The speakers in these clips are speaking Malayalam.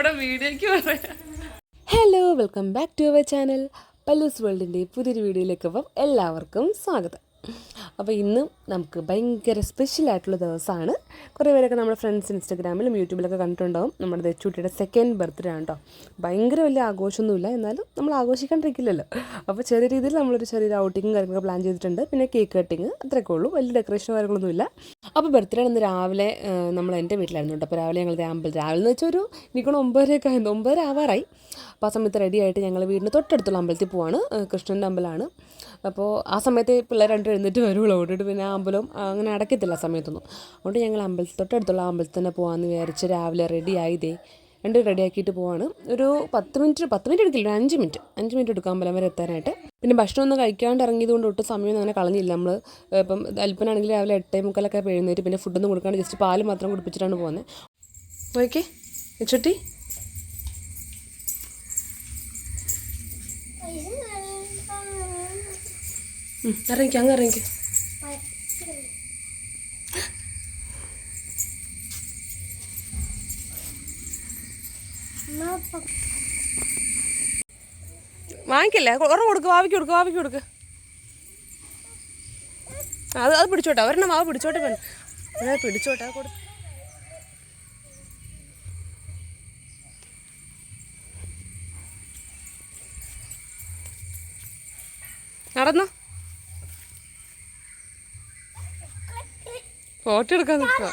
ഇവിടെ വീഡിയോയ്ക്ക് hello welcome back to our channel പല്ലൂസ് വേൾഡിന്റെ പുതിയൊരു വീഡിയോയിലേക്ക് അപ്പം എല്ലാവർക്കും സ്വാഗതം. അപ്പോൾ ഇന്ന് നമുക്ക് ഭയങ്കര സ്പെഷ്യൽ ആയിട്ടുള്ള ദിവസമാണ്. കുറേ പേരൊക്കെ നമ്മുടെ ഫ്രണ്ട്സ് ഇൻസ്റ്റഗ്രാമിലും യൂട്യൂബിലൊക്കെ കണ്ടിട്ടുണ്ടാവും. നമ്മുടെ ദച്ചുട്ടിയുടെ സെക്കൻഡ് ബർത്ത്ഡേ ആണ് കേട്ടോ ഭയങ്കര വലിയ ആഘോഷമൊന്നുമില്ല. എന്നാലും നമ്മൾ ആഘോഷിക്കാണ്ടിരിക്കില്ലല്ലോ. അപ്പോൾ ചെറിയ രീതിയിൽ നമ്മളൊരു ചെറിയൊരു ഔട്ടിങ്ങും കാര്യങ്ങളൊക്കെ പ്ലാൻ ചെയ്തിട്ടുണ്ട്. പിന്നെ കേക്ക് കട്ടിങ് അത്രയൊക്കെ ഉള്ളൂ. വലിയ ഡെക്കറേഷൻ കാര്യങ്ങളൊന്നുമില്ല. അപ്പോൾ ബർത്ത്ഡേ ഇന്ന് രാവിലെ നമ്മൾ എന്റെ വീട്ടിലായിരുന്നു കേട്ടോ അപ്പോൾ രാവിലെ ഞങ്ങൾ അമ്പലം രാവിലെ എന്ന് വെച്ചാൽ ഒരു എനിക്കൊന്ന് ഒമ്പതരയൊക്കെ ആയിരുന്നു. ഒമ്പതര ആവാറായി. അപ്പോൾ ആ സമയത്ത് റെഡി ആയിട്ട് ഞങ്ങൾ വീടിന് തൊട്ടടുത്തുള്ള അമ്പലത്തിൽ പോവാണ്. കൃഷ്ണന്റെ അമ്പലമാണ്. അപ്പോൾ ആ സമയത്ത് പിള്ളേർ രണ്ടും എഴുന്നേറ്റ് വരുള്ളൂ. ഓടിയിട്ട് പിന്നെ ആ അമ്പലം അങ്ങനെ അടയ്ക്കത്തില്ല ആ സമയത്തൊന്നും. അതുകൊണ്ട് ഞങ്ങൾ അമ്പലത്തിൽ തൊട്ടടുത്തുള്ള അമ്പലത്തിൽ തന്നെ പോകാമെന്ന് വിചാരിച്ച് രാവിലെ റെഡി ആയതേ. രണ്ട് റെഡിയാക്കിയിട്ട് പോവാണ്. ഒരു പത്ത് മിനിറ്റ് പത്ത് മിനിറ്റ് എടുക്കില്ല അഞ്ച് മിനിറ്റ് അഞ്ച് മിനിറ്റ് എടുക്കും അമ്പലം വരെ എത്താനായിട്ട്. പിന്നെ ഭക്ഷണം ഒന്നും കഴിക്കാണ്ട് ഇറങ്ങിയത് കൊണ്ട് ഒട്ടും സമയം അങ്ങനെ കളഞ്ഞില്ല. നമ്മൾ ഇപ്പം അല്പനാണെങ്കിൽ രാവിലെ എട്ടേ മുക്കാലൊക്കെ എഴുന്നേറ്റ് പിന്നെ ഫുഡൊന്നും കൊടുക്കാണ്ട് ജസ്റ്റ് പാൽ മാത്രം കുടിപ്പിച്ചിട്ടാണ് പോകുന്നത് ഓക്കെ ചുട്ടി ഇറങ്ങിക്കോ അങ്ങ് ഇറങ്ങിക്കോ. വാങ്ങിക്കല്ലേ? ഒരെണ്ണം കൊടുക്ക് വാവിക്ക് കൊടുക്ക് വാവിക്ക് കൊടുക്ക്. അത് അത് പിടിച്ചോട്ടെ ഒരെണ്ണം മാവ് പിടിച്ചോട്ടെ പെണ് പിടിച്ചോട്ടെ അത് കൊടു നടന്നോ? ഫോട്ടോ എടുക്കാൻ നിൽക്കുക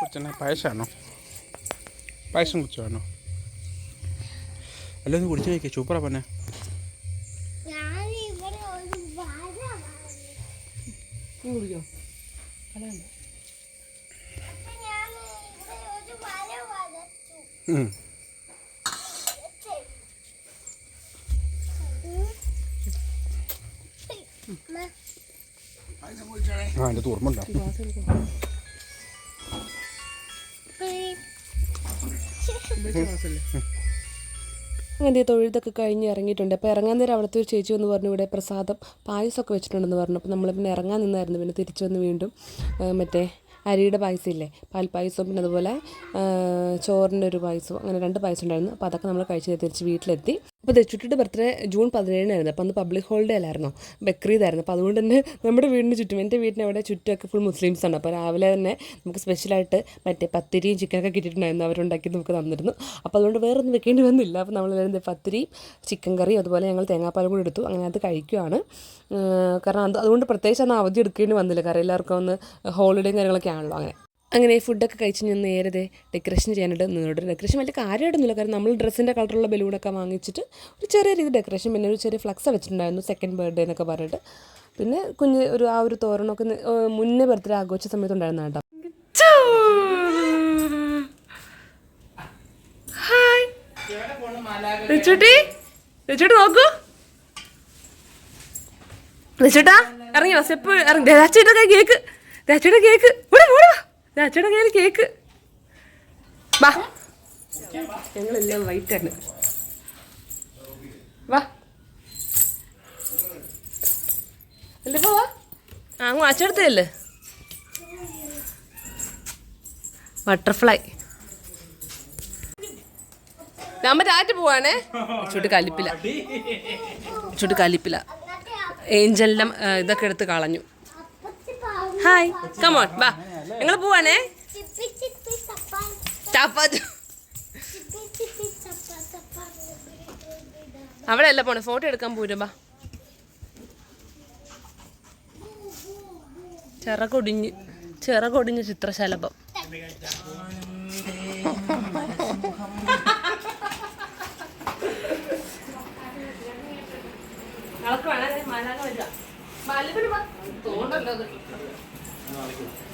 കുടിച്ചേ പായസം കുടിച്ചാണോ അല്ല ഒന്ന് കുടിച്ചു നോക്കിയ സൂപ്പറാ പന്നെ ആ ഒരു വര അങ്ങനെ തൊഴുതൊക്കെ കഴിഞ്ഞ് ഇറങ്ങിയിട്ടുണ്ട്. അപ്പോൾ ഇറങ്ങാൻ നേരം അവിടുത്തെ ഒരു ചേച്ചി വന്ന് പറഞ്ഞു ഇവിടെ പ്രസാദം പായസമൊക്കെ വെച്ചിട്ടുണ്ടെന്ന് പറഞ്ഞു. അപ്പോൾ നമ്മൾ പിന്നെ ഇറങ്ങാൻ നിന്നായിരുന്നു. പിന്നെ തിരിച്ചു വന്ന് വീണ്ടും മറ്റേ അരിയുടെ പായസം ഇല്ലേ പാൽപ്പായസവും പിന്നെ അതുപോലെ ചോറിന്റെ ഒരു പായസവും അങ്ങനെ രണ്ട് പായസം ഉണ്ടായിരുന്നു. അപ്പോൾ അതൊക്കെ നമ്മൾ കഴിച്ച് തിരിച്ച് വീട്ടിലെത്തി. അപ്പോൾ ദച്ചുട്ടിയുടെ ബർത്ത്ഡേ ജൂൺ പതിനേഴിനായിരുന്നു. അപ്പോൾ അന്ന് പബ്ലിക് ഹോളിഡേ അല്ലായിരുന്നു? ബക്രീദായിരുന്നു അപ്പോൾ അതുകൊണ്ട് തന്നെ നമ്മുടെ വീടിന് ചുറ്റും എന്റെ വീടിന് അവിടെ ചുറ്റുമൊക്കെ ഫുൾ മുസ്ലിംസാണ് അപ്പോൾ രാവിലെ തന്നെ നമുക്ക് സ്പെഷ്യലായിട്ട് മറ്റേ പത്തിരിയും ചിക്കനൊക്കെ കിട്ടിയിട്ടുണ്ടായിരുന്നു. അവരുണ്ടാക്കി നമുക്ക് തന്നിരുന്നു. അപ്പോൾ അതുകൊണ്ട് വേറെ ഒന്നും വെക്കേണ്ടി വന്നില്ല. അപ്പോൾ നമ്മൾ വരുന്നത് പത്തിരിയും ചിക്കൻ കറിയും അതുപോലെ ഞങ്ങൾ തേങ്ങാപ്പാലും കൂടി എടുത്തു. അങ്ങനെ അത് കഴിക്കുവാണ്. കാരണം അത് അതുകൊണ്ട് പ്രത്യേകിച്ച് അന്ന് അവധി എടുക്കേണ്ടി വന്നില്ല. കാരണം എല്ലാവർക്കും ഒന്ന് ഹോളിഡേയും കാര്യങ്ങളൊക്കെ ആണല്ലോ. അങ്ങനെ. അങ്ങനെ ഫുഡൊക്കെ കഴിച്ച് ഞാൻ നേരത്തെ ഡെക്കറേഷൻ ചെയ്യാനായിട്ട് നിന്നോട് ഡെക്കറേഷൻ വലിയ കാര്യമായിട്ടൊന്നുമില്ല. കാരണം നമ്മൾ ഡ്രസ്സിന്റെ കളറുള്ള ബലൂണൊക്കെ വാങ്ങിച്ചിട്ട് ഒരു ചെറിയ രീതി ഡെക്കറേഷൻ പിന്നെ ഒരു ചെറിയ ഫ്ലക്സ് വെച്ചിട്ടുണ്ടായിരുന്നു സെക്കൻഡ് ബർത്ത്ഡേ എന്നൊക്കെ പറഞ്ഞിട്ട്. പിന്നെ കുഞ്ഞ് ഒരു ആ ഒരു തോരണമൊക്കെ മുന്നേ ബർത്ത്ഡേ ആഘോഷിച്ച സമയത്തുണ്ടായിരുന്നു കേട്ടോ. ഹായ് രച്ചുട്ടി രച്ചുട്ടി നോക്കൂ. ഇറങ്ങി. സ്റ്റെപ്പ് ഇറങ്ങി കേക്ക്. കേക്ക്. ഇവിടെ ഇവിടെ രാച്ചയുടെ കയ്യിൽ കേക്ക്. വാ. ഞങ്ങളെല്ലാം വൈറ്റാണ് വാ. അല്ലേ പോവാ. ആ അങ്ങ് അച്ചടുത്തല്ലേ ബട്ടർഫ്ലൈ നമ്മ ആറ്റ് പോവാണേ. ചുട്ട് കലിപ്പില. ചുട്ട് കലിപ്പില. ഏഞ്ചലിന്റെ ഇതൊക്കെ എടുത്ത് കളഞ്ഞു. അപ്പച്ചി പാവം. ഹായ് കമോൺ വാ. ഞങ്ങൾ പോവാണേ? ചിപ്പി ചിപ്പി ചപ്പ, ചപ്പാത്തി ചിപ്പി ചിപ്പി ചപ്പ, ചപ്പ. അവിടെ അല്ല പോണേ? ഫോട്ടോ എടുക്കാൻ പോരും ബാ ചിറകൊടിഞ്ഞ് ചിറകൊടിഞ്ഞ് ചിത്രശലഭം. birthday to you,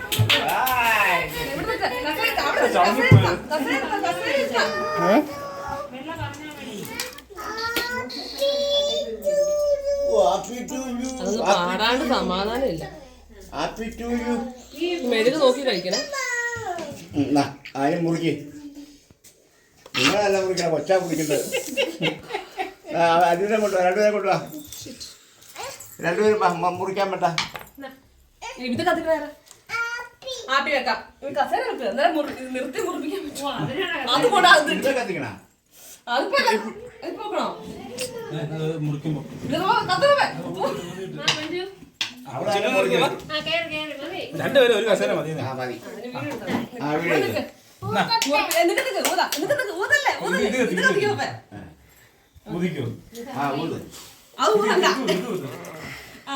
പാടാണ്ട് സമാധാനമില്ല മെഴുക് നോക്കി കഴിക്കണേ മുറിക്ക് നിങ്ങളല്ല മുറിക്കണം കൊച്ചാ കുടിക്കുന്നത് അതിനെ കൊണ്ടുവാ രണ്ടുപേരെ കൊണ്ടുവാ രണ്ടുപേരും മുറിക്കാൻ പറ്റാ ഇത് കത്തിട്ട് ആപ്പി വെക്കാം. കസേര നിർത്തി മുറിപ്പിക്കാൻ പറ്റുമോ അത് കത്തിക്കണ? അതിപ്പോ ഇപ്പൊ വെക്കണോ? മുറിക്കുമ്പോ? രണ്ടുപേരും ഒരു കസേര മതി. ആ മതി. ആ.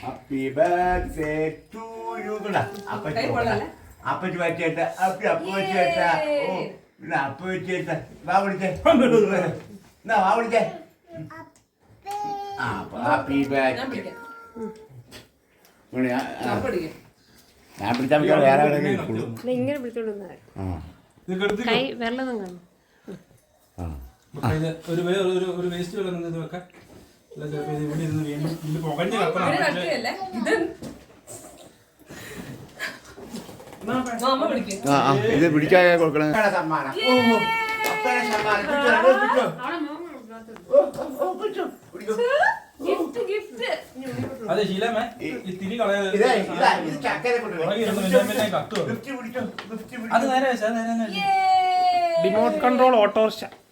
Happy birthday to you. അപ്പച്ചി വെച്ചേട്ട അപ്പി അപ്പ വെച്ചേട്ട ഓ പിന്നെ അപ്പ വെച്ചേട്ട വാ വിളിച്ചേ. എന്നാ വാ വിളിച്ചേ. ആ ഹാപ്പി ഞാൻ ബർത്ത്ഡേ ഞാൻ പിടിച്ചാൽ വേറെ ഇരിക്കുള്ളൂ ഇങ്ങനെ ഇതൊക്കെ കൈ വെള്ളം കാണും. ആ. ഒരു വേ- ഒരു വേസ്റ്റ് ഇത് വെക്കാം. അല്ല ചിലപ്പോ ഇത് ഇവിടെ ഇരുന്ന് വീണ്ടും ഇത് പുകഞ്ഞ് കട്ടിയല്ലേ ഇത് ആ, അമ്മ പിടിക്കും ആ ആ, ഇത് പിടിച്ചാൽ കൊടുക്കണം. സമ്മാനം. ഓ ഓ, അപ്പയുടെ സമ്മാനം. പിടിച്ചോ, രണ്ടുപേരും പിടിച്ചോ. ഓ, ഓ, ഓ, പിടിച്ചോ, പിടിച്ചോ. ഗിഫ്റ്റ് ഗിഫ്റ്റ് അതെ ശീലമേ തിരി കളയാതെ അത് നേരെ വെച്ചാ നേരെ നേരെ വെച്ചാ. റിമോട്ട് കൺട്രോൾ ഓട്ടോറിക്ഷ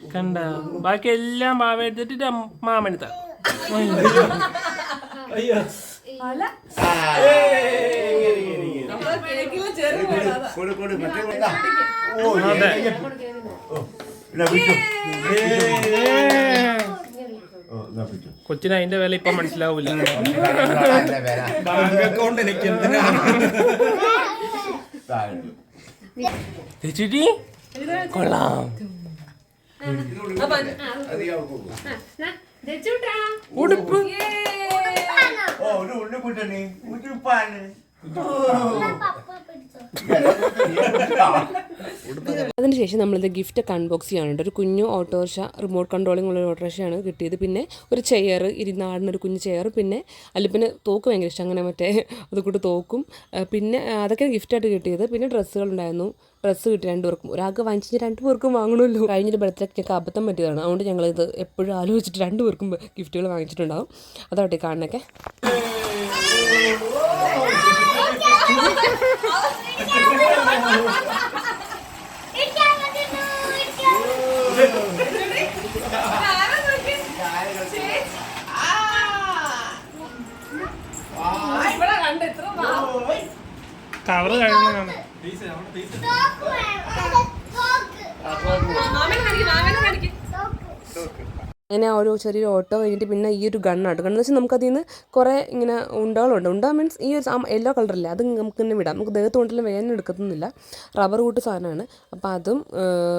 കണ്ട ബാക്കി എല്ലാം പാവ എടുത്തിട്ട് ചെറിയ അതാ. കൊച്ചിന് അതിന്റെ വില ഇപ്പൊ മനസ്സിലാവൂല. ബാങ്ക് അക്കൗണ്ട് എനിക്ക് എന്തിനാണ്. ചേച്ചി കൊള്ളാം ഉടുപ്പ്. ഓ ഒരു ഉണ്ണിക്കുട്ടന് ഉടുപ്പാണ്. പപ്പ പിടിച്ചോ അതിനുശേഷം നമ്മളിത് ഗിഫ്റ്റ് ഒക്കെ അൺബോക്സ് ചെയ്യാനുണ്ട് ഒരു കുഞ്ഞു ഓട്ടോറിക്ഷ റിമോട്ട് കൺട്രോളിംഗ് ഉള്ള ഓട്ടോറിക്ഷയാണ് കിട്ടിയത്. പിന്നെ ഒരു ചെയർ ഇരുന്നാടിനൊരു കുഞ്ഞു ചെയർ പിന്നെ അല്ലിപ്പിന് തോക്ക് ഭയങ്കര ഇഷ്ടം. അങ്ങനെ മറ്റേ അതുകൂട്ട് തോക്കും. പിന്നെ അതൊക്കെ ഗിഫ്റ്റായിട്ട് കിട്ടിയത്. പിന്നെ ഡ്രസ്സുകളുണ്ടായിരുന്നു ഡ്രസ്സ് കിട്ടി രണ്ടുപേർക്കും ഒരാൾക്ക് വാങ്ങിച്ചിട്ട് രണ്ടു പേർക്കും വാങ്ങണമല്ലോ. കഴിഞ്ഞൊരു ബർത്ത്ഡേക്കൊക്കെ അബദ്ധം പറ്റിയതാണ്. അതുകൊണ്ട് ഞങ്ങളിത് എപ്പോഴും ആലോചിച്ചിട്ട് രണ്ടുപേർക്കും ഗിഫ്റ്റുകൾ വാങ്ങിച്ചിട്ടുണ്ടാകും അതോട്ടെ കാണണൊക്കെ ഇരിക്കാൻ പറ്റുന്നു ഇരിക്കാൻ ഇവിടെ കണ്ട് എത്ര കവറ് കഴിയുന്ന കാണാം പൈസ അവിടെ പൈസ തോക്ക് വേണം തോക്ക് മാമനെ കാണിക്കും മാമനെ കാണിക്കും അങ്ങനെ ആ ഒരു ചെറിയൊരു ഓട്ടോ കഴിഞ്ഞിട്ട് പിന്നെ ഈ ഒരു ഗണ്ണാണ് ഗണ്ണെന്ന് വെച്ചാൽ നമുക്കതിൽ നിന്ന് കുറേ ഇങ്ങനെ ഉണ്ടകളുണ്ട്. ഉണ്ട മീൻസ് ഈ ഒരു യെല്ലോ കളറില്ല അത് നമുക്ക് തന്നെ വിടാം. നമുക്ക് ദേഹത്ത് കൊണ്ടെല്ലാം വേദന എടുക്കത്തൊന്നുമില്ല. റബ്ബർ കൂട്ട് സാധനമാണ്. അപ്പോൾ അതും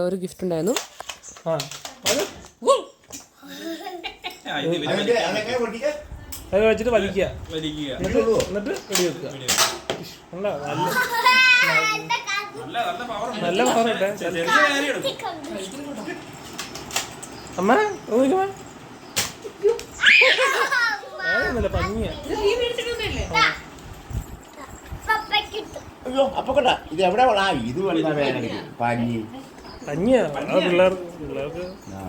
ഒരു ഗിഫ്റ്റ് ഉണ്ടായിരുന്നു. അത് വെച്ചിട്ട് വലിക്കുക. എന്നിട്ട് വെടി വെക്കുക ഉണ്ടോ. നല്ല പവർ നല്ല പവർ ഇട്ടെ ചെറിയ കാര്യം എടുക്കും കണ്ടു അമ്മ നോക്കിക്കമ്മ ഏതൊന്നുമല്ല പഞ്ഞിയാ അയ്യോ അപ്പൊ കണ്ട ഇത് എവിടെ ആ ഇത് പഞ്ഞി. പഞ്ഞിയാ? ആ പിള്ളേർ പിള്ളേർക്ക്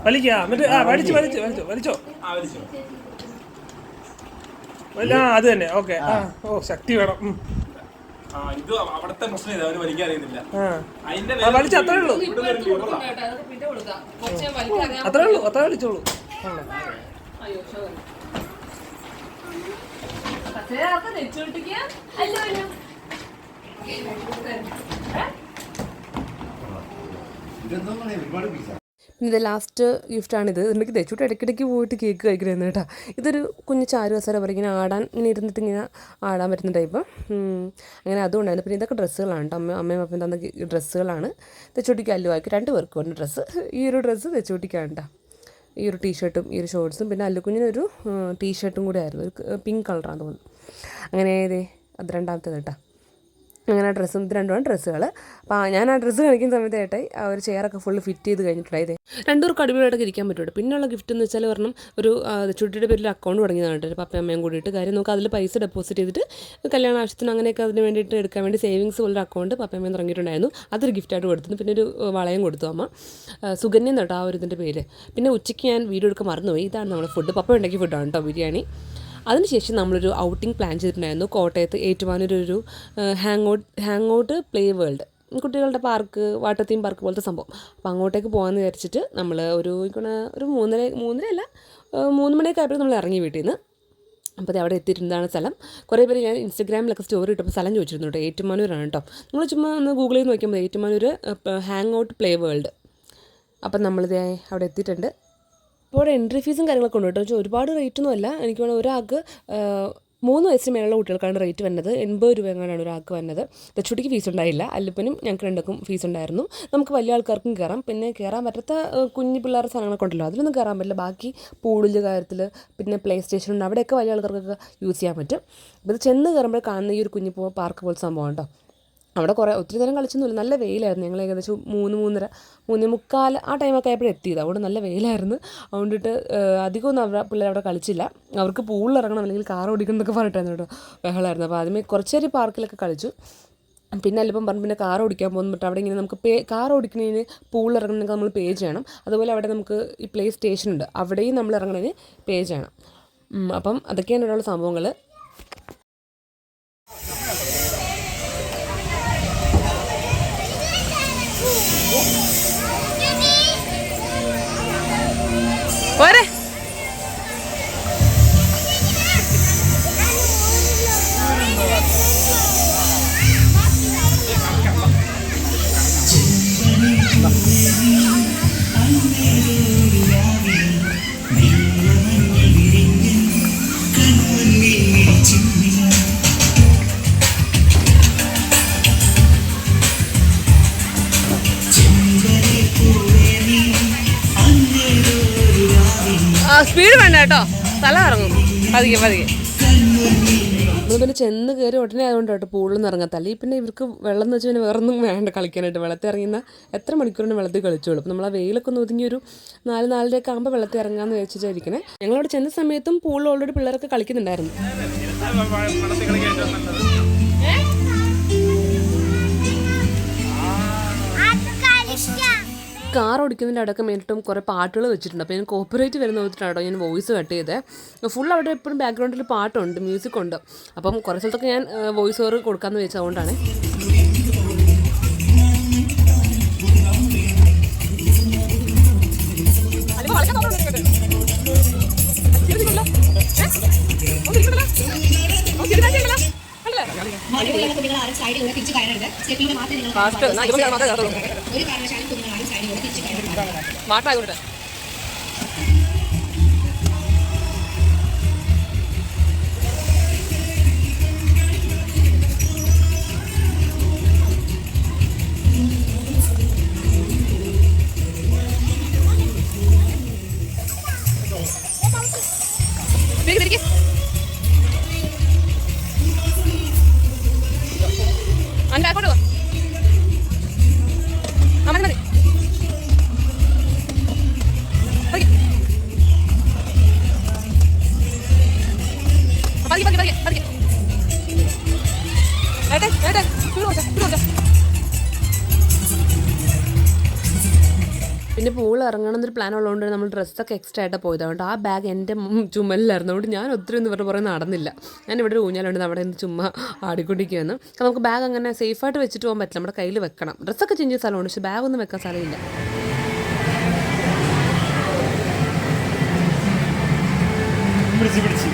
വലിക്കാ. എന്നിട്ട് ആ വലിച്ചു വലിച്ചു വലിച്ചോ വലിച്ചോ. ആ വലിച്ചോ. വലി- അത് തന്നെ. ഓക്കെ. ആ ഓ ശക്തി വേണം. ഇത് അവിടുത്തെ പ്രശ്നം അവർ വലിക്കാൻ അറിയുന്നില്ല. അതിന്റെ അത്രേ ഉള്ളൂ. അത്രേ ഉള്ളൂ അത്രേ വലിച്ചോളൂ. ഇതെന്തോന്നാണ് ഒരുപാട് പീസാ. ഇത് ലാസ്റ്റ് ഗിഫ്റ്റാണിത് എനിക്ക് തെച്ചൂട്ട് ഇടയ്ക്കിടയ്ക്ക് പോയിട്ട് കേക്ക് കഴിക്കണമെന്ന് കേട്ടോ. ഇതൊരു കുഞ്ഞു ചാരു കസേര പോലെ ഇങ്ങനെ ആടാൻ ഇങ്ങനെ ഇരുന്നിട്ട് ഇങ്ങനെ ആടാൻ പറ്റുന്ന ടൈപ്പ് അങ്ങനെ അതുകൊണ്ടായിരുന്നു പിന്നെ ഇതൊക്കെ ഡ്രസ്സുകളാണ് കേട്ടോ. അമ്മ അമ്മയും അപ്പം തന്ന ഡ്രസ്സുകളാണ്. തെച്ചൂട്ടിക്ക് അല്ലുവാക്കി രണ്ട് പേർക്കും ഉണ്ട് ഡ്രസ്സ്. ഈ ഒരു ഡ്രസ്സ് തെച്ചൂട്ടിക്കാണ് കേട്ടോ. ഈ ഒരു ടീഷർട്ടും ഈ ഒരു ഷോർട്സും പിന്നെ അല്ലുക്കുഞ്ഞിനൊരു ടീഷർട്ടും കൂടെ ആയിരുന്നു. ഒരു പിങ്ക് കളറാണ് തോന്നുന്നു. അങ്ങനെ അത് രണ്ടാമത്തേത് കേട്ടോ. അങ്ങനെ ഡ്രസ്സും ഇത് രണ്ടുമാണ് ഡ്രസ്സുകൾ. അപ്പോൾ ഞാൻ ആ ഡ്രസ്സ് കാണിക്കുന്ന സമയത്തായിട്ട് ആ ഒരു ചെയറൊക്കെ ഫുൾ ഫിറ്റ് ചെയ്ത് കഴിഞ്ഞിട്ടുണ്ടായത് രണ്ടുപേർക്ക് അടിപൊളിയായിട്ടൊക്കെ ഇരിക്കാൻ പറ്റുള്ളൂ. പിന്നെയുള്ള ഗിഫ്റ്റ് എന്ന് വെച്ചാൽ പറഞ്ഞു ഒരു ചുട്ടിയുടെ പേരിൽ അക്കൗണ്ട് തുടങ്ങിയതാണ് കേട്ടോ. പപ്പയും അമ്മയും കൂടിയിട്ട് കാര്യം നമുക്ക് അതിൽ പൈസ ഡെപ്പോസിറ്റ് ചെയ്തിട്ട് കല്യാണ ആവശ്യത്തിന് അങ്ങനെയൊക്കെ അതിന് വേണ്ടിയിട്ട് എടുക്കാൻ വേണ്ടി സേവിങ്സ് പോലൊരു അക്കൗണ്ട് പപ്പയും അമ്മയും തുടങ്ങിയിട്ടുണ്ടായിരുന്നു. അതൊരു ഗിഫ്റ്റായിട്ട് കൊടുത്തു പിന്നെ ഒരു വളയം കൊടുത്തു അമ്മ. സുഗന്യം കേട്ടോ ആ ഒരു ഇതിന്റെ പേര്. പിന്നെ ഉച്ചയ്ക്ക് ഞാൻ വീഡിയോ എടുക്കാൻ മറന്നുപോയി. ഇതാണ് നമ്മുടെ ഫുഡ് പപ്പ ഉണ്ടാക്കിയ ഫുഡാണ് കേട്ടോ ബിരിയാണി. അതിനുശേഷം നമ്മളൊരു ഔട്ടിംഗ് പ്ലാൻ ചെയ്തിട്ടുണ്ടായിരുന്നു. കോട്ടയത്ത് ഏറ്റുമാനൂരൊരു hang out hang out play world കുട്ടികളുടെ പാർക്ക് വാട്ടർ തീം പാർക്ക് പോലത്തെ സംഭവം. അപ്പോൾ അങ്ങോട്ടേക്ക് പോകാമെന്ന് വിചാരിച്ചിട്ട് നമ്മൾ ഒരു ഒരു മൂന്നര മൂന്നര അല്ല മൂന്ന് മണിയൊക്കെ ആയപ്പോൾ നമ്മൾ ഇറങ്ങി വീട്ടിൽ നിന്ന് അപ്പോൾ അവിടെ എത്തിയിട്ടുണ്ടാണ് സ്ഥലം. കുറേ പേര് ഞാൻ ഇൻസ്റ്റഗ്രാമിലൊക്കെ സ്റ്റോറി ഇട്ടപ്പോൾ സ്ഥലം ചോദിച്ചിരുന്നു കേട്ടോ. ഏറ്റുമാനൂരാണ് കേട്ടോ. നിങ്ങൾ ചുമ്മാ ഒന്ന് ഗൂഗിളിൽ നോക്കിയാൽ മതി. Ettumanoor hang out play world അപ്പം നമ്മളിത് അവിടെ എത്തിയിട്ടുണ്ട്. അപ്പോൾ എൻട്രി ഫീസും കാര്യങ്ങളൊക്കെ ഉണ്ട് കേട്ടോ. വെച്ചാൽ ഒരുപാട് റേറ്റൊന്നും അല്ല. എനിക്ക് വേണം ഒരാൾക്ക് മൂന്ന് വയസ്സിന് മേലുള്ള കുട്ടികൾക്കാണ് റേറ്റ് വരുന്നത്. എൺപത് രൂപ എങ്ങാണ്ടാണ് ഒരാൾക്ക് വരുന്നത്. തച്ചുടിക്ക് ഫീസ് ഉണ്ടായില്ല. അല്ലപ്പനും ഞങ്ങൾക്ക് രണ്ടുക്കും ഫീസ് ഉണ്ടായിരുന്നു. നമുക്ക് വലിയ ആൾക്കാർക്കും കയറാം പിന്നെ കയറാൻ പറ്റാത്ത കുഞ്ഞു പിള്ളേരുടെ സാധനങ്ങളൊക്കെ ഉണ്ടല്ലോ. അതിലൊന്നും കയറാൻ പറ്റില്ല. ബാക്കി പൂളിന്റെ കാര്യത്തിൽ പിന്നെ പ്ലേ സ്റ്റേഷൻ ഉണ്ട്. അവിടെയൊക്കെ വലിയ ആൾക്കാർക്കൊക്കെ യൂസ് ചെയ്യാൻ പറ്റും. അപ്പോൾ ഇത് ചെന്ന് കയറുമ്പോൾ കാണുന്ന ഈ ഒരു കുഞ്ഞു പാർക്ക് പോലെ സംഭവം കേട്ടോ അവിടെ കുറേ ഒത്തിരി നേരം കളിച്ചൊന്നുമില്ല നല്ല വെയിലായിരുന്നു. ഞങ്ങൾ ഏകദേശം മൂന്ന് മൂന്നര മൂന്നേ മുക്കാൽ ആ ടൈമൊക്കെ ആയപ്പോഴും എത്തിയത്. അവിടെ നല്ല വെയിലായിരുന്നു. അതുകൊണ്ടിട്ട് അധികമൊന്നും അവിടെ പിള്ളേർ അവിടെ കളിച്ചില്ല. അവർക്ക് പൂളിൽ ഇറങ്ങണം അല്ലെങ്കിൽ കാർ ഓടിക്കണം എന്നൊക്കെ പറഞ്ഞിട്ടായിരുന്നു കേട്ടോ. ബഹളമായിരുന്നു അപ്പോൾ ആദ്യമേ കുറച്ച് നേരം പാർക്കിലൊക്കെ കളിച്ചു. പിന്നെ അല്ലപ്പം പറഞ്ഞു പിന്നെ കാർ ഓടിക്കാൻ പോകുന്നിട്ട് അവിടെ ഇങ്ങനെ നമുക്ക് പേ കാർ ഓടിക്കുന്നതിന് പൂളിൽ ഇറങ്ങണമെങ്കിൽ നമ്മൾ പേ ചെയ്യണം. അതുപോലെ അവിടെ നമുക്ക് ഈ പ്ലേ സ്റ്റേഷൻ ഉണ്ട്. അവിടെയും നമ്മൾ ഇറങ്ങണതിന് പേ ചെയ്യണം. അപ്പം അതൊക്കെയാണ് ഇവിടെയുള്ള സംഭവങ്ങൾ പോരെ. സ്പീഡ് വേണ്ട കേട്ടോ. തല ഇറങ്ങും പതുക്കെ പതുക്കെ. നമ്മൾ പിന്നെ ചെന്ന് കയറി ഉടനെ ആയതുകൊണ്ട് കേട്ടോ പൂളിൽ നിന്ന് ഇറങ്ങാത്ത. അല്ലെങ്കിൽ പിന്നെ ഇവർക്ക് വെള്ളം എന്ന് വെച്ചാൽ പിന്നെ വേറെ ഒന്നും വേണ്ട കളിക്കാനായിട്ട്. വെള്ളത്തിൽ ഇറങ്ങുന്ന എത്ര മണിക്കൂറിന് വെള്ളത്തിൽ കളിച്ചോളൂ. നമ്മൾ ആ വെയിലൊക്കെ ഒന്ന് ഒതുങ്ങി ഒരു നാല് നാലരയൊക്കെ ആകുമ്പോൾ വെള്ളത്തിൽ ഇറങ്ങാമെന്ന് വെച്ചിട്ടായിരിക്കണേ ഞങ്ങളവിടെ ചെന്ന സമയത്തും പൂളിൽ ഓൾറെഡി പിള്ളേരൊക്കെ കളിക്കുന്നുണ്ടായിരുന്നു. കാർ ഓടിക്കുന്നതിന്റെ അടക്കം വേണ്ടിയിട്ടും കുറേ പാട്ടുകൾ വെച്ചിട്ടുണ്ട്. അപ്പോൾ ഞാൻ കോപ്പറേറ്റ് വരുന്ന നോക്കിയിട്ടാണ് ഞാൻ വോയിസ് കട്ട് ചെയ്തത് ഫുൾ അവിടെ എപ്പോഴും ബാക്ക്ഗ്രൗണ്ടിൽ പാട്ടുണ്ട് മ്യൂസിക് ഉണ്ട്. അപ്പം കുറേ സ്ഥലത്തൊക്കെ ഞാൻ വോയിസ് ഓവർ കൊടുക്കാമെന്ന് വെച്ചത് അതുകൊണ്ടാണ്. ഫാസ്റ്റ് ഒരു കാരണവശാലും തിരിച്ചു എന്നൊരു പ്ലാൻ ഉള്ളതുകൊണ്ട് നമ്മൾ ഡ്രസ്സൊക്കെ എക്സ്ട്രാ ആയിട്ട് പോയത്. അതുകൊണ്ട് ആ ബാഗ് എന്റെ ചുമലിലായിരുന്നു. അതുകൊണ്ട് ഞാൻ ഒത്തിരി ഒന്നും ഇവരുടെ പുറകെ നടന്നില്ല. ഞാൻ ഇവിടെ ഒരു ഊഞ്ഞാലുണ്ട്. അവിടെ നിന്ന് ചുമ്മാ ആടിക്കൊണ്ടിരിക്കുകയാണ് അപ്പോൾ നമുക്ക് ബാഗ് അങ്ങനെ സേഫായിട്ട് വെച്ചിട്ട് പോകാൻ പറ്റില്ല. നമ്മുടെ കയ്യിൽ വെക്കണം. ഡ്രസ്സൊക്കെ ചേഞ്ച് ചെയ്ത സ്ഥലമുണ്ട്. പക്ഷേ ബാഗ് ഒന്നും വെക്കാൻ സ്ഥലമില്ല. പിടിച്ച് പിടിച്ച്.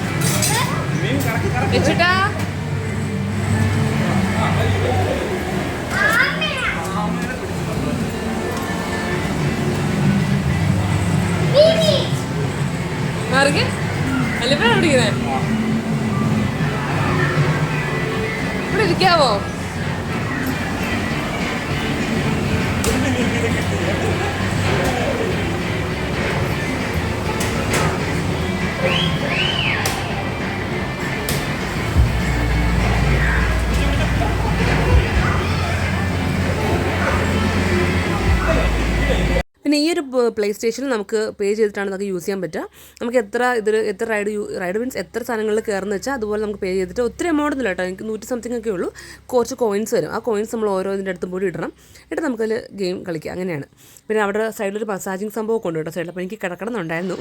പ്ലേ സ്റ്റേഷനിൽ നമുക്ക് പേ ചെയ്തിട്ടാണ് നമുക്ക് യൂസ് ചെയ്യാൻ പറ്റുക. നമുക്ക് എത്ര ഇതിൽ എത്ര റൈഡ് റൈഡ് മീൻസ് എത്ര സാധനങ്ങളിൽ കയറുന്ന വെച്ചാൽ അതുപോലെ നമുക്ക് പേ ചെയ്തിട്ട് ഒത്തിരി എമൗണ്ട് ഒന്നുമില്ല കേട്ടോ. എനിക്ക് നൂറ്റി സംതിങ് ഒക്കെ ഉള്ളൂ. കുറച്ച് കോയിൻസ് വരും. ആ കോയിൻസ് നമ്മൾ ഓരോ ഇതിന്റെ അടുത്തും കൂടി ഇടണം. എന്നിട്ട് നമുക്കതിൽ ഗെയിം കളിക്കാം. അങ്ങനെയാണ്. പിന്നെ അവിടെ സൈഡിലൊരു മസാജിങ് സംഭവം ഉണ്ട് കേട്ടോ. സൈഡിൽ അപ്പോൾ എനിക്ക് കിടക്കണം എന്നുണ്ടായിരുന്നു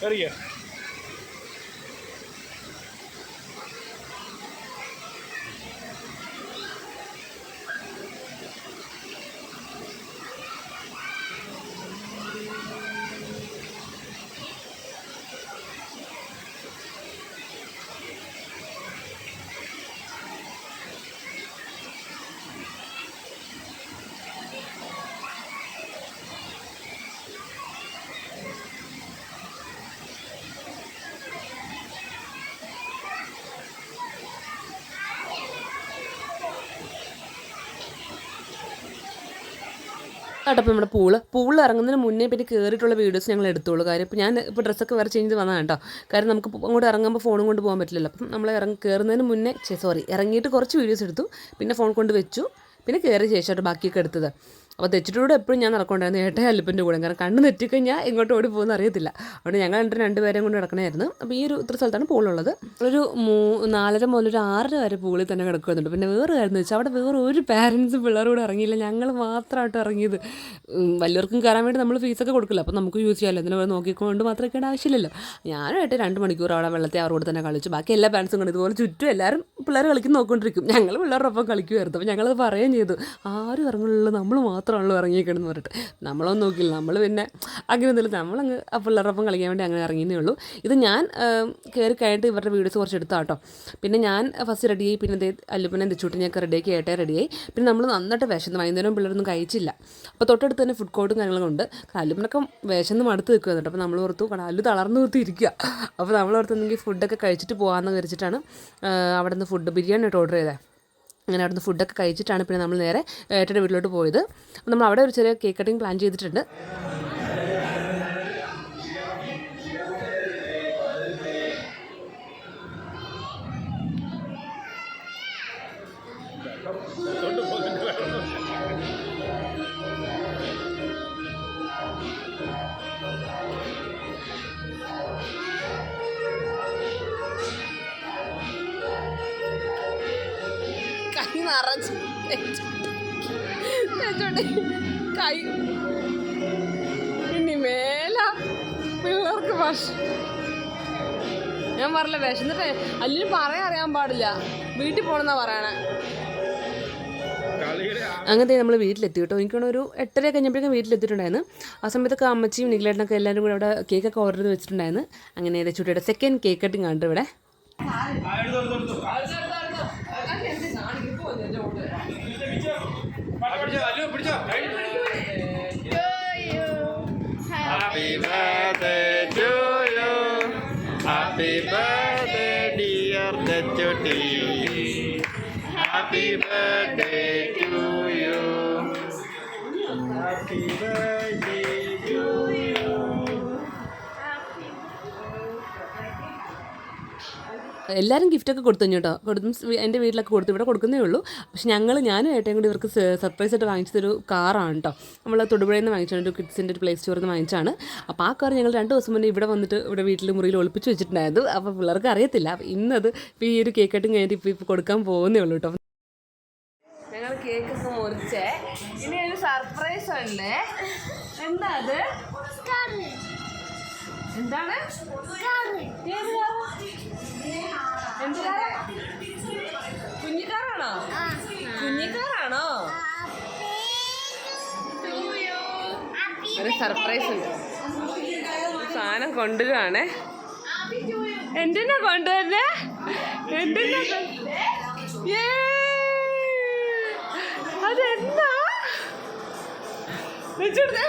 കറിയോ കേട്ടപ്പോൾ നമ്മുടെ പൂൾ പൂളിൽ ഇറങ്ങുന്നതിന് മുന്നേ പിന്നെ കയറിയിട്ടുള്ള വീഡിയോസ് ഞങ്ങൾ എടുത്തോളൂ കാര്യം ഇപ്പോൾ ഞാൻ ഇപ്പോൾ ഡ്രസ്സൊക്കെ വേറെ ചേഞ്ച് വന്നതാണ് കേട്ടോ. കാര്യം നമുക്ക് അങ്ങോട്ട് ഇറങ്ങുമ്പോൾ ഫോണും കൊണ്ട് പോകാൻ പറ്റില്ലല്ലോ. അപ്പം നമ്മൾ ഇറങ്ങി കയറുന്നതിന് മുന്നേ സോറി ഇറങ്ങിയിട്ട് കുറച്ച് വീഡിയോസ് എടുത്തു. പിന്നെ ഫോൺ കൊണ്ട് വെച്ചു. പിന്നെ കയറിയ ശേഷമായിട്ട് ബാക്കിയൊക്കെ എടുത്തത്. അപ്പോൾ തെച്ചിട്ടൂടെ എപ്പോഴും ഞാൻ നടക്കൊണ്ടായിരുന്നു ഏട്ടേ അല്ലിപ്പന്റെ കൂടെ. കാരണം കണ്ണ് തെറ്റിക്കഴിഞ്ഞാൽ ഇങ്ങോട്ട് ഓടി പോകുന്ന അറിയത്തില്ല. അതുകൊണ്ട് ഞങ്ങൾ രണ്ടും രണ്ടുപേരെയും കൊണ്ട് നടക്കണമായിരുന്നു അപ്പോൾ ഈ ഒരു ഇത്ര സ്ഥലത്താണ് പൂളുള്ളത്. ഒരു മൂ നാലര മുതൽ ഒരു ആറര വരെ പൂളിൽ തന്നെ കിടക്കുന്നുണ്ട് പിന്നെ വേറെ കാര്യം വെച്ചാൽ അവിടെ വേറെ ഒരു പാരൻസും പിള്ളേരും കൂടെ ഇറങ്ങിയില്ല. ഞങ്ങൾ മാത്രമായിട്ട് ഇറങ്ങിയത്. വലിയവർക്കും കയറാൻ വേണ്ടി നമ്മൾ ഫീസൊക്കെ കൊടുക്കില്ല. അപ്പോൾ നമുക്ക് യൂസ് ചെയ്യാമല്ലോ എന്തിനാ നോക്കിക്കൊണ്ട് മാത്രം നിൽക്കേണ്ട ആവശ്യമില്ലല്ലോ. ഞാനായിട്ട് രണ്ട് മണിക്കൂർ അവിടെ വെള്ളത്തെ അവരോട് തന്നെ കളിച്ചു. ബാക്കി എല്ലാ പാരൻസും കൊണ്ട് ഇതുപോലെ ചുറ്റും എല്ലാവരും പിള്ളേർ കളിക്കുന്ന നോക്കിക്കൊണ്ടിരിക്കും. ഞങ്ങൾ പിള്ളേരുടെ ഒപ്പം കളിക്കുമായിരുന്നു അപ്പോൾ ഞങ്ങളത് പറയുകയും ചെയ്തു. ആരും ഇറങ്ങുള്ളൂ നമ്മൾ മാത്രമാണല്ലോ ഇറങ്ങിയേക്കണെന്ന് പറഞ്ഞിട്ട്. നമ്മളൊന്നും നോക്കില്ല. നമ്മൾ പിന്നെ അങ്ങനെ ഒന്നുമില്ല. നമ്മളങ്ങ് ആ പിള്ളേരുടെ ഒപ്പം കളിക്കാൻ വേണ്ടി അങ്ങനെ ഇറങ്ങിയേ ഉള്ളൂ. ഇത് ഞാൻ കയറി കഴിഞ്ഞിട്ട് ഇവരുടെ വീഡിയോസ് കുറച്ച് എടുത്താ കേട്ടോ പിന്നെ ഞാൻ ഫസ്റ്റ് റെഡിയായി പിന്നെ അല്ലുപ്പനെ ഞാൻ റെഡിയാക്കി ഏട്ടേ റെഡിയായി പിന്നെ നമ്മൾ നന്നായിട്ട് വിശന്ന് വൈകുന്നേരം പിള്ളേരൊന്നും കഴിച്ചില്ല. അപ്പോൾ തൊട്ടടുത്ത് തന്നെ ഫുഡ് കോർട്ടും കാര്യങ്ങളും ഉണ്ട്. അല്ലുപ്പനൊക്കെ വിശന്ന് മടുത്ത് നിൽക്കുക അപ്പോൾ നമ്മൾ ഓർത്തു അല്ലു തളർന്നു നിർത്തിയിരിക്കുക അപ്പോൾ നമ്മൾ ഓർത്തുന്നെങ്കിൽ ഫുഡൊക്കെ കഴിച്ചിട്ട് പോകാമെന്ന് വിചാരിച്ചിട്ടാണ് അവിടെ നിന്ന് ഫുഡ് ബിരിയാണി ആയിട്ട് ഓർഡർ ചെയ്തത് അങ്ങനെ അവിടുന്ന് ഫുഡൊക്കെ കഴിച്ചിട്ടാണ് പിന്നെ നമ്മൾ നേരെ ഏട്ടയുടെ വീട്ടിലോട്ട് പോയത്. നമ്മൾ അവിടെ ഒരു ചെറിയ കേക്ക് കട്ടിങ് പ്ലാൻ ചെയ്തിട്ടുണ്ട്. നിറച്ച് കൈ ഇനി മേല പിള്ളേർക്ക് ഭക്ഷ ഞാൻ പറഞ്ഞില്ല വിശന്നിട്ട് അല്ലെങ്കിൽ പറയാൻ അറിയാൻ പാടില്ല. വീട്ടിൽ പോണെന്നാ പറയണേ. അങ്ങനത്തെ നമ്മൾ വീട്ടിലെത്തി കേട്ടോ. എനിക്കാണ് ഒരു എട്ടര കഴിഞ്ഞപ്പോഴേക്കും വീട്ടിലെത്തിയിട്ടുണ്ടായിരുന്നു. ആ സമയത്തൊക്കെ അമ്മച്ചിയും നിഖിലേട്ടനൊക്കെ എല്ലാവരും കൂടെ അവിടെ കേക്കൊക്കെ ഓർഡർ ചെയ്ത് വെച്ചിട്ടുണ്ടായിരുന്നു. അങ്ങനെ ചുട്ടിയുടെ സെക്കൻഡ് കേക്ക് കട്ടിങ് കണ്ടു ഇവിടെ. Happy birthday dear Dechuti. Happy birthday to you. Happy birthday. എല്ലാവരും ഗിഫ്റ്റൊക്കെ കൊടുത്തു കേട്ടോ കൊടുത്തും എന്റെ വീട്ടിലൊക്കെ കൊടുത്തു ഇവിടെ കൊടുക്കുന്നേ ഉള്ളൂ. പക്ഷെ ഞങ്ങൾ ഞാനും ഏട്ടയും കൂടി ഇവർക്ക് സർപ്രൈസ് ആയിട്ട് വാങ്ങിച്ചൊരു കാറാണ് കേട്ടോ നമ്മൾ തൊടുപുഴയിൽ നിന്ന് വാങ്ങിച്ചാണ് ഒരു കിഡ്സിന്റെ ഒരു പ്ലേ സ്റ്റോറിൽ നിന്ന് വാങ്ങിച്ചാണ് അപ്പോൾ ആ കാർ ഞങ്ങൾ രണ്ട് ദിവസം മുന്നേ ഇവിടെ വന്നിട്ട് ഇവിടെ വീട്ടിൽ മുറിയിൽ ഒളിപ്പിച്ച് വെച്ചിട്ടുണ്ടായിരുന്നു. അപ്പോൾ പിള്ളേർക്ക് അറിയത്തില്ല. അപ്പോൾ ഇന്നത് ഇപ്പോൾ ഈ ഒരു കേക്ക് കഴിഞ്ഞിട്ട് ഇപ്പോൾ ഇപ്പോൾ കൊടുക്കാൻ പോകുന്നേ ഉള്ളൂ കേട്ടോ ഞങ്ങൾ കേക്ക് മുറിച്ചേ. ഇനി ഒരു സർപ്രൈസ് ഉണ്ട്. എന്താ അത്? എന്താണ്? എന്ത് കാറാ? കുഞ്ഞിക്കാറാണോ? കുഞ്ഞിക്കാറാണോ? ഒരു സർപ്രൈസ് ഉണ്ട്. സാധനം കൊണ്ടുവരുവാണേ. എന്തിനാ കൊണ്ടുവരുന്നേ? എന്തിനാ അതെന്താ? വെച്ചെടുത്തേ,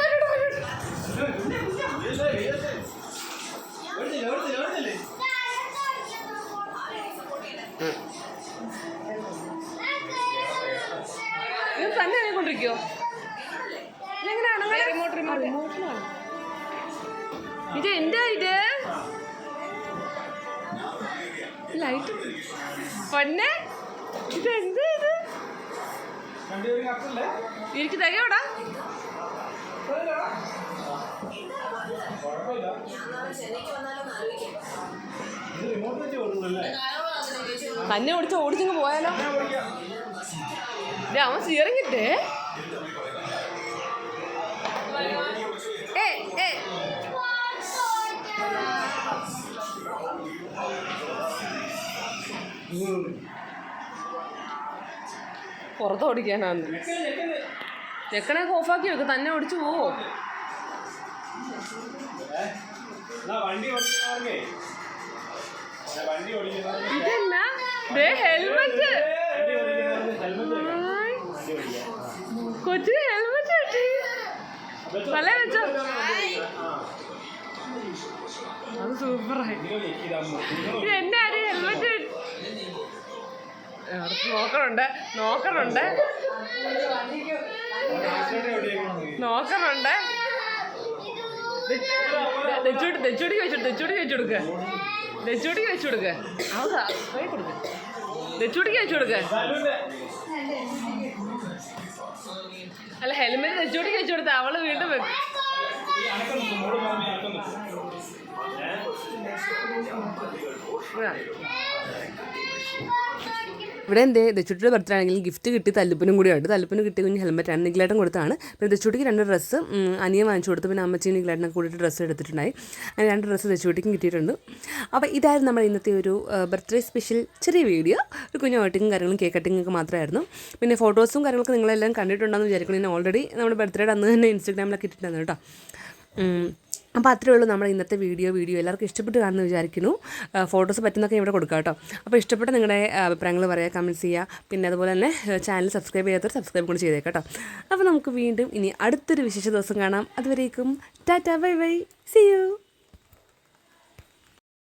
ഇത് എന്താ ഇത്? ലൈറ്റ് പൊന്നെ? ഇത് എന്താ ഇത്? എനിക്ക് തികയോടാ തന്നെ ഓടിച്ച ഓടിച്ചങ്ങ് പോയാലോ? അവൻ സീറിങ്ങിട്ടേ ഏ ഏ പുറത്ത് ഓടിക്കാനാന്ന് ഞെക്കണൊക്കെ ഓഫാക്കി വെക്ക് തന്നെ ഓടിച്ചു പോവോ? ദേ ഹെൽമെറ്റ് കൊച്ചിന് കിട്ടി. തല വെച്ചോ. അത് സൂപ്പറായി ഇത് എന്നെ ആരും ഹെൽമെറ്റ് നോക്കണുണ്ട്. നോക്കണുണ്ട്. നോക്കണുണ്ട്. തെച്ചൂട്ടി തെച്ചൂട്ടിക്ക് വെച്ചു തെച്ചൂട്ടിക്ക് വെച്ചു കൊടുക്ക. തെച്ചൂട്ടിക്ക് വെച്ചു കൊടുക്ക. അവ കൈ കൊടുക്ക. തെച്ചൂട്ടിക്ക് വെച്ചു കൊടുക്ക. അല്ല ഹെൽമെറ്റ് തെച്ചൂട്ടിക്ക് വെച്ചു കൊടുത്ത അവൾ വീണ്ടും വെക്കും. ഇവിടെ എന്തേ? ദച്ചുട്ടിയുടെ ബർത്ത്ഡേ ആണെങ്കിലും ഗിഫ്റ്റ് കിട്ടി തല്ലുപ്പിനും കൂടിയുണ്ട് തല്ലുപ്പിന് കിട്ടി കുഞ്ഞ് ഹെൽമെറ്റാണ് നിഗ്ലേട്ടൻ കൊടുത്താണ് പിന്നെ ദച്ചുട്ടിക്ക് രണ്ട് ഡ്രസ്സ് അനിയൻ വാങ്ങിച്ചു കൊടുത്തു. പിന്നെ അമ്മച്ചി നിഗ്ലേട്ടനൊക്കെ കൂടിയിട്ട് ഡ്രസ്സ് എടുത്തിട്ടുണ്ടായി. അങ്ങനെ രണ്ട് ഡ്രസ്സ് ദച്ചുട്ടിക്കും കിട്ടിയിട്ടുണ്ട്. അപ്പോൾ ഇതായിരുന്നു നമ്മുടെ ഇന്നത്തെ ഒരു ബർത്ത്ഡേ സ്പെഷ്യൽ ചെറിയ വീഡിയോ ഒരു കുഞ്ഞു ഔട്ടിങ്ങും കാര്യങ്ങളും കേക്ക് കട്ടിങ്ങും ഒക്കെ മാത്രമായിരുന്നു. പിന്നെ ഫോട്ടോസും കാര്യങ്ങളൊക്കെ നിങ്ങളെല്ലാം കണ്ടിട്ടുണ്ടെന്ന് വിചാരിക്കണം. ഞാൻ ഓൾറെഡി നമ്മുടെ ബർത്ത്ഡേയുടെ അന്ന് തന്നെ ഇൻസ്റ്റാഗ്രാമിലൊക്കെ ഇട്ടിട്ടുണ്ടായിരുന്നു കേട്ടോ. അപ്പോൾ അത്രയേ ഉള്ളൂ നമ്മുടെ ഇന്നത്തെ വീഡിയോ. വീഡിയോ എല്ലാവർക്കും ഇഷ്ടപ്പെട്ട് കാണുമെന്ന് വിചാരിക്കുന്നു. ഫോട്ടോസ് പറ്റുന്നൊക്കെ ഇവിടെ കൊടുക്കാം കേട്ടോ. അപ്പോൾ ഇഷ്ടപ്പെട്ട നിങ്ങളുടെ അഭിപ്രായങ്ങൾ പറയുക കമന്റ്സ് ചെയ്യുക പിന്നെ അതുപോലെ തന്നെ ചാനൽ സബ്സ്ക്രൈബ് ചെയ്യാത്തവർ സബ്സ്ക്രൈബ് കൂടി ചെയ്തേക്കാം കേട്ടോ. അപ്പോൾ നമുക്ക് വീണ്ടും ഇനി അടുത്തൊരു വിശേഷ ദിവസം കാണാം. അതുവരേക്കും tata bye bye. See you